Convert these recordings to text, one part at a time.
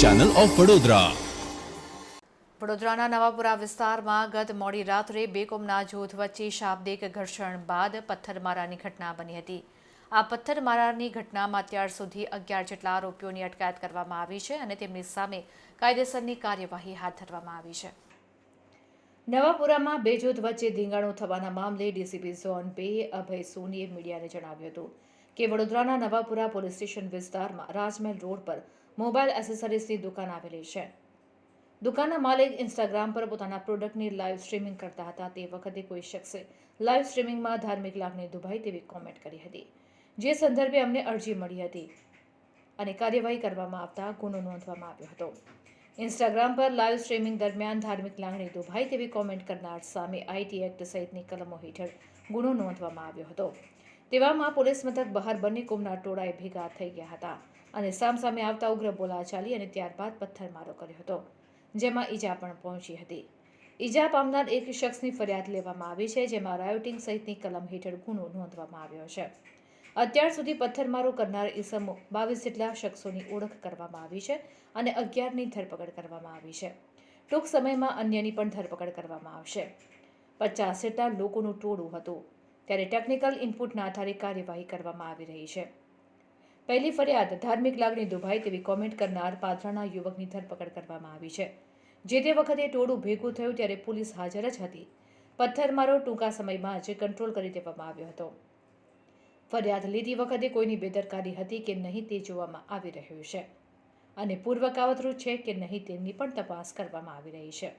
Channel of Vadodara વડોદરાના નવાપુરા વિસ્તારમાં ગત મોડી રાત્રે બે જૂથ વચ્ચે શાબ્દિક ઘર્ષણ બાદ પથ્થરમારાની ઘટના બની હતી. આ પથ્થરમારાની ઘટનામાં અત્યાર સુધી અગિયાર જેટલા આરોપીઓની અટકાયત કરવામાં આવી છે અને તેમની સામે કાયદેસરની કાર્યવાહી હાથ ધરવામાં આવી છે. નવાપુરામાં બે જૂથ વચ્ચે ધીંગાણું થવાના મામલે ડીસીપી ઝોન બે અભય સોનીએ મીડિયાને જણાવ્યું હતું કે વડોદરાના નવાપુરા પોલીસ સ્ટેશન વિસ્તારમાં રાજમહેલ રોડ પર મોબાઈલ એસેસરીઝની દુકાન આવેલી છે. દુકાનના માલિક ઇન્સ્ટાગ્રામ પર પોતાના પ્રોડક્ટની લાઈવ સ્ટ્રીમિંગ કરતા હતા. તે વખતે કોઈ શખ્સે લાઈવ સ્ટ્રીમિંગમાં ધાર્મિક લાગણી દુભાઈ તેવી કોમેન્ટ કરી હતી. જે સંદર્ભે અમને અરજી મળી હતી અને કાર્યવાહી કરવામાં આવતા ગુનો નોંધવામાં આવ્યો હતો. ઇન્સ્ટાગ્રામ પર લાઈવ સ્ટ્રીમિંગ દરમિયાન ધાર્મિક લાગણી દુભાઈ તેવી કોમેન્ટ કરનાર સામે આઈટી એક્ટ સહિતની કલમો હેઠળ ગુનો નોંધવામાં આવ્યો હતો. તેવામાં પોલીસ મથક બહાર બંને કોમના ટોળાએ ભેગા થઈ ગયા હતા. અને સામસામે આવતા ઉગ્ર બોલાચાલી અને ત્યારબાદ પથ્થરમારો કર્યો હતો, જેમાં ઈજા પણ પહોંચી હતી. ઈજા પામનાર એક શખ્સની ફરિયાદ લેવામાં આવી છે, જેમાં રાયોટિંગ સહિતની કલમ હેઠળ ગુનો નોંધવામાં આવ્યો છે. અત્યાર સુધી પથ્થરમારો કરનાર ઈસમો બાવીસ જેટલા શખ્સોની ઓળખ કરવામાં આવી છે અને અગિયારની ધરપકડ કરવામાં આવી છે. ટૂંક સમયમાં અન્યની પણ ધરપકડ કરવામાં આવશે. પચાસ જેટલા લોકોનું ટોળું હતું. ત્યારે ટેકનિકલ ઇનપુટના આધારે કાર્યવાહી કરવામાં આવી રહી છે. પહેલી ફરિયાદ, ધાર્મિક લાગણી દુભાઈ તેવી કોમેન્ટ કરનાર પાદરાના યુવકની ધરપકડ કરવામાં આવી છે. જે તે વખતે ટોળું ભેગું થયું ત્યારે પોલીસ હાજર જ હતી. પથ્થરમારો ટૂંકા સમયમાં જ કંટ્રોલ કરી દેવામાં આવ્યો હતો. ફરિયાદ લીધી વખતે કોઈની બેદરકારી હતી કે નહીં તે જોવામાં આવી રહ્યું છે. અને પૂર્વ કાવતરું છે કે નહીં તેની પણ તપાસ કરવામાં આવી રહી છે.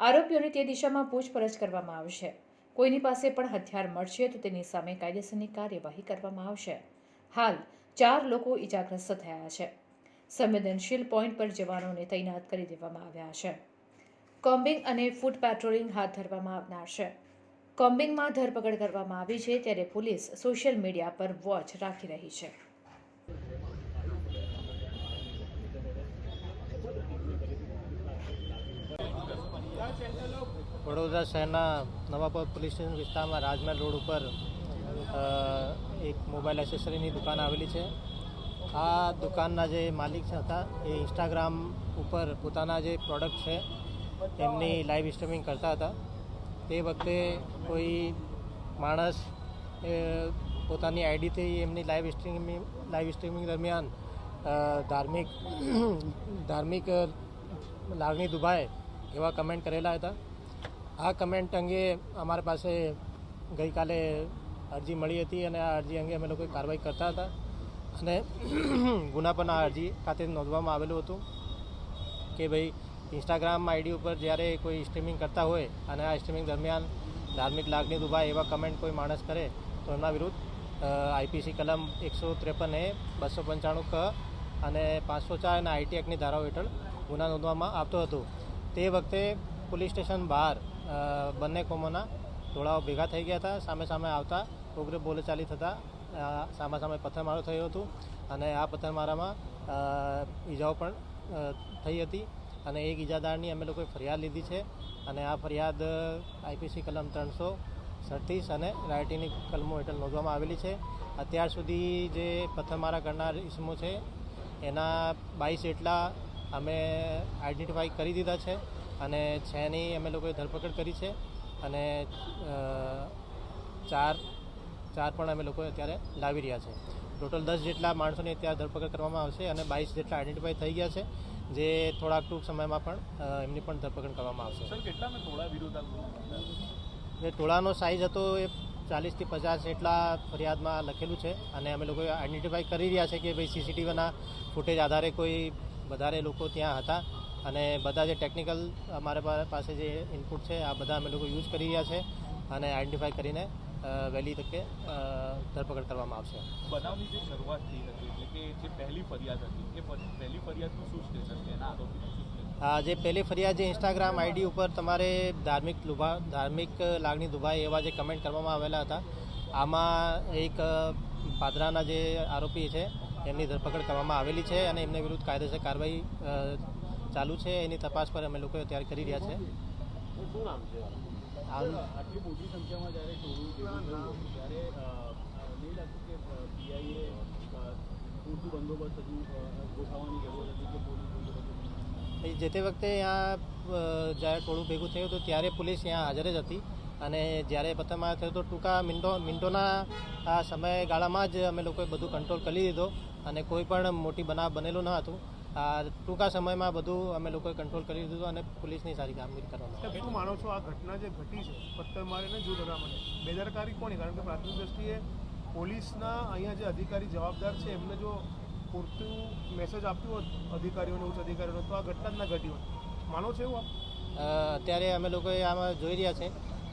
આરોપીઓની તે દિશામાં પૂછપરછ કરવામાં આવશે. કોઈની પાસે પણ હથિયાર મળશે તો તેની સામે કાયદેસરની કાર્યવાહી કરવામાં આવશે. હાલ ચાર લોકો ઇજાગ્રસ્ત થયા છે. સંવેદનશીલ પોઈન્ટ પર જવાનોને તૈનાત કરી દેવામાં આવ્યા છે. કોમ્બિંગ અને ફૂટ પેટ્રોલિંગ હાથ ધરવામાં આવનાર છે. કોમ્બિંગમાં ધરપકડ કરવામાં આવી છે ત્યારે પોલીસ સોશિયલ મીડિયા પર વોચ રાખી રહી છે. વડોદરા શહેરના નવાપર પોલીસ સ્ટેશન વિસ્તારમાં રાજમહેલ રોડ ઉપર એક મોબાઈલ એસેસરીની દુકાન આવેલી છે. આ દુકાનના જે માલિક હતા, એ ઇન્સ્ટાગ્રામ ઉપર પોતાના જે પ્રોડક્ટ છે, એમની લાઈવ સ્ટ્રીમિંગ કરતા હતા. તે વખતે કોઈ માણસ પોતાની આઈડીથી એમની લાઈવ સ્ટ્રીમિંગ લાઈવ સ્ટ્રીમિંગ દરમિયાન ધાર્મિક ધાર્મિક લાગણી દુભાય એવા કમેન્ટ કરેલા હતા. આ કમેન્ટ અંગે અમારા પાસે ગઈકાલે અરજી મળી હતી અને આ અરજી અંગે અમે લોકો કાર્યવાહી કરતા હતા અને ગુના પણ આ અરજી ખાતે નોંધવામાં આવેલું હતું કે ભાઈ ઇન્સ્ટાગ્રામ આઈડી ઉપર જ્યારે કોઈ સ્ટ્રીમિંગ કરતા હોય અને આ સ્ટ્રીમિંગ દરમિયાન ધાર્મિક લાગણી દુભાય એવા કમેન્ટ કોઈ માણસ કરે, તો એમના વિરુદ્ધ આઈપીસી કલમ એકસો ત્રેપન એ, બસો પંચાણું ક અને પાંચસો ચાર અને આઈટી એક્ટની ધારાઓ હેઠળ ગુના નોંધવામાં આવતો હતો. તે વખતે પોલીસ સ્ટેશન બહાર બંને કોમોના ટોળાઓ ભેગા થઈ ગયા હતા, સામે સામે આવતા ઉગ્ર બોલચાલી થતાં સામા સામે પથ્થરમારો થયો હતો અને આ પથ્થરમારામાં ઈજાઓ પણ થઈ હતી અને એક ઈજાદારની અમે લોકોએ ફરિયાદ લીધી છે અને આ ફરિયાદ આઈપીસી કલમ ત્રણસો સડત્રીસ અને રાયટીની કલમો હેઠળ નોંધવામાં આવેલી છે. અત્યાર સુધી જે પથ્થરમારા કરનાર ઇસમો છે, એના બાવીસ જેટલા અમે આઈડેન્ટિફાઈ કરી દીધા છે અને છની અમે લોકોએ ધરપકડ કરી છે અને ચાર ચાર પણ અમે લોકો અત્યારે લાવી રહ્યા છે. ટોટલ દસ જેટલા માણસોની અત્યારે ધરપકડ કરવામાં આવશે અને બાવીસ જેટલા આઈડેન્ટિફાઈ થઈ ગયા છે જે થોડાક ટૂંક સમયમાં પણ એમની પણ ધરપકડ કરવામાં આવશે. સર કેટલામાં એ ટોળાનો સાઇઝ હતો એ ચાલીસથી પચાસ જેટલા ફરિયાદમાં લખેલું છે અને અમે લોકો આઈડેન્ટિફાઈ કરી રહ્યા છે કે ભાઈ સીસીટીવીના ફૂટેજ આધારે કોઈ વધારે લોકો ત્યાં હતા અને બધા જે ટેકનિકલ અમારા પાસે જે ઇનપુટ છે આ બધા અમે લોકો યુઝ કરી રહ્યા છે અને આઈડેન્ટિફાઈ કરીને વહેલી તકે ધરપકડ કરવામાં આવશે. બનાવની જે શરૂઆત થઈ હતી એટલે કે જે પહેલી ફરિયાદ હતી એ પહેલી ફરિયાદનું શું સ્ટેટસ છે? એના આરોપીનું જે પહેલી ફરિયાદ જે ઇન્સ્ટાગ્રામ આઈડી ઉપર તમારે ધાર્મિક લુભા ધાર્મિક લાગણી દુભાઈ એવા જે કમેન્ટ કરવામાં આવેલા હતા આમાં એક પાદરાના જે આરોપી છે એમની ધરપકડ કરવામાં આવેલી છે અને એમને વિરુદ્ધ કાયદેસર કાર્યવાહી ચાલુ છે. એની તપાસ પર અમે લોકો અત્યારે કરી રહ્યા છે. જે તે વખતે અહીંયા જ્યારે ટોળું ભેગું થયું હતું, ત્યારે પોલીસ ત્યાં હાજર જ હતી. અને જ્યારે પતંગમારા થયો તો ટૂંકા મિનિટો, મિનિટોના આ સમયગાળામાં જ અમે લોકોએ બધું કંટ્રોલ કરી દીધો અને કોઈ પણ મોટી બનાવ બનેલું ન હતું. ટૂંકા સમયમાં બધું અમે લોકોએ કંટ્રોલ કરી દીધું અને પોલીસની સારી કામગીરી કરવામાં શું માનો છો આ ઘટના જે ઘટી છે? પથ્થર મારીને જૂથ અનામત બેદરકારી કોની? કારણ કે પ્રાથમિક દ્રષ્ટિએ પોલીસના અહીંયા જે અધિકારી જવાબદાર છે એમને જો પૂરતું મેસેજ આપ્યું હોત અધિકારીઓને ઉચ્ચ અધિકારીઓને તો આ ઘટના જ ના ઘટી હોત. માનો છો એવું આપ? અત્યારે અમે લોકોએ આમાં જોઈ રહ્યા છે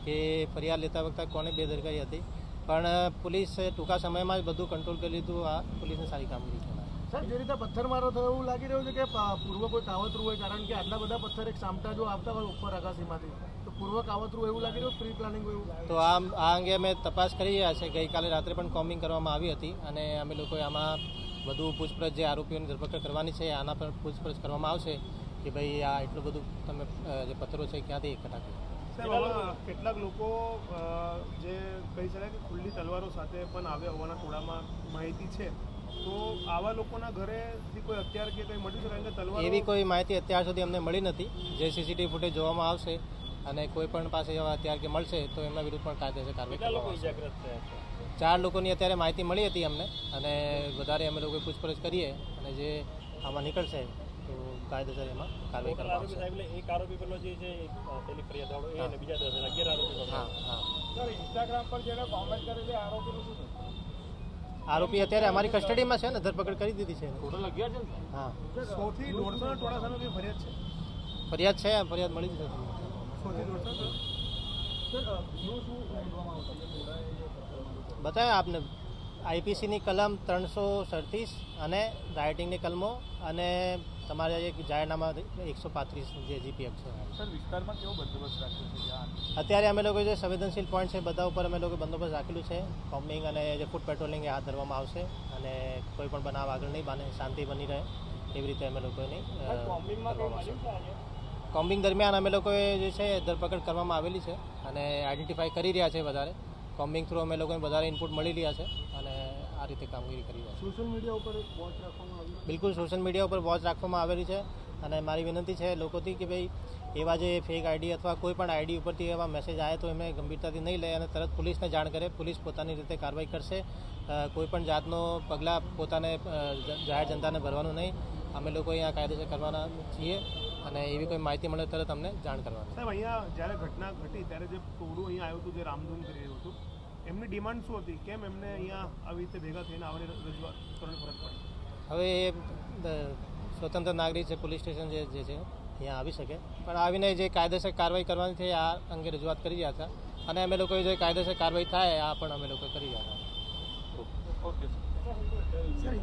કે ફરિયાદ લેતા વખતે કોને બેદરકારી હતી. પણ પોલીસે ટૂંકા સમયમાં જ બધું કંટ્રોલ કરી લીધું. આ પોલીસની સારી કામગીરી કહેવાય સર જે રીતે પથ્થરમારો થયો એવું લાગી રહ્યું છે કે પૂર્વ કોઈ કાવતરું હોય કારણ કે આટલા બધા પથ્થર એક સામટા જો આવતા હોય ઉપર આકાશીમાંથી તો પૂર્વ કાવતરું એવું લાગી રહ્યું પ્રી પ્લાનિંગ એવું? તો આ આ અંગે અમે તપાસ કરી રહ્યા છે ગઈકાલે રાત્રે પણ કોમિંગ કરવામાં આવી હતી અને અમે લોકોએ આમાં વધુ પૂછપરછ જે આરોપીઓની ધરપકડ કરવાની છે આના પર પૂછપરછ કરવામાં આવશે કે ભાઈ આ એટલું બધું તમે જે પથ્થરો છે ક્યાંથી એકઠા કર્યા કેટલાક લોકો જે કહી શકાય કે ખુલ્લી તલવારો સાથે પણ આવ્યા હોવાના ટોળામાં માહિતી છે. તો આવા લોકોના ઘરેથી કોઈ હથિયાર કે કંઈ મળ્યું છે? કારણ કે તલવાર એવી કોઈ માહિતી અત્યાર સુધી અમને મળી નથી. જે સીસીટીવી ફૂટેજ જોવામાં આવશે અને કોઈ પણ પાસે એવા હથિયાર કે મળશે તો એમના વિરુદ્ધ પણ કાયદેસર કાર્યવાહી કરવામાં આવશે. ચાર લોકોની અત્યારે માહિતી મળી હતી અમને અને વધારે અમે લોકો પૂછપરછ કરીએ અને જે આમાં નીકળશે તો કાયદેસર એમાં કાર્યવાહી કરવામાં આવશે. એક આરોપી પેલો જે છે પેલી ફરિયાદ એ અને બીજા દસ અગિયાર આરોપી હા હા. સર ઇન્સ્ટાગ્રામ પર જેને કોમેન્ટ કરેલી આરોપીનું શું આરોપી અત્યારે અમારી કસ્ટડીમાં છે ને ધરપકડ કરી દીધી છે. ટોટલ અગિયાર છે હા. સોથી દોઢસોના ટોળા સામે ફરિયાદ છે. ફરિયાદ છે ફરિયાદ મળી જશે તમને સોથી દોઢસો સર શું શું બતાવ્યા આપને. આઈપીસીની કલમ ત્રણસો સડત્રીસ અને રાઇટિંગની કલમો અને તમારે એક જાહેરનામા એકસો પાંત્રીસ જે જીપીએફ છે. વિસ્તારમાં કેવો બંદોબસ્ત રાખ્યો છે? અત્યારે અમે લોકો જે સંવેદનશીલ પોઈન્ટ છે બધા ઉપર અમે લોકો બંદોબસ્ત રાખેલું છે. કોમ્બિંગ અને જે ફૂડ પેટ્રોલિંગ હાથ ધરવામાં આવશે અને કોઈ પણ બનાવ આગળ નહીં બને શાંતિ બની રહે એવી રીતે અમે લોકોની કોમ્બિંગ દરમિયાન અમે લોકોએ જે છે ધરપકડ કરવામાં આવેલી છે અને આઈડેન્ટિફાઈ કરી રહ્યા છે વધારે. કોમ્બિંગ થ્રુ અમે લોકોને વધારે ઇનપુટ મળી રહ્યા છે અને આ રીતે કામગીરી કરી રહ્યા છે. સોશિયલ મીડિયા ઉપર વોચ રાખવામાં આવી બિલકુલ સોશિયલ મીડિયા ઉપર વોચ રાખવામાં આવેલી છે અને મારી વિનંતી છે લોકોથી કે ભાઈ એવા જે ફેક આઈડી અથવા કોઈ પણ આઈડી ઉપરથી એવા મેસેજ આવે તો એમને ગંભીરતાથી નહીં લે અને તરત પોલીસને જાણ કરે. પોલીસ પોતાની રીતે કાર્યવાહી કરશે. કોઈ પણ જાતનો પગલાં પોતાને જાહેર જનતાને ભરવાનું નહીં. અમે લોકો અહીંયા કાયદેસર કરવાના છીએ અને એવી કોઈ માહિતી મળે તરત અમને જાણ કરવાની. સાહેબ અહીંયા જ્યારે ઘટના ઘટી ત્યારે જે ટોળું અહીંયા આવ્યું હતું જે રામધૂન કરી રહ્યું હતું એમની ડિમાન્ડ શું હતી? કેમ એમને અહીંયા આવી રીતે ભેગા થઈને આવવાની રજૂઆત કરવાની ફરજ પડી? હવે એ સ્વતંત્ર નાગરિક છે પોલીસ સ્ટેશન જે જે છે અહીંયા આવી શકે. પણ આવીને જે કાયદેસર કાર્યવાહી કરવાની છે આ અંગે રજૂઆત કરી રહ્યા હતા. અને અમે લોકોએ જે કાયદેસર કાર્યવાહી થાય આ પણ અમે લોકો કરી રહ્યા હતા. Okay sir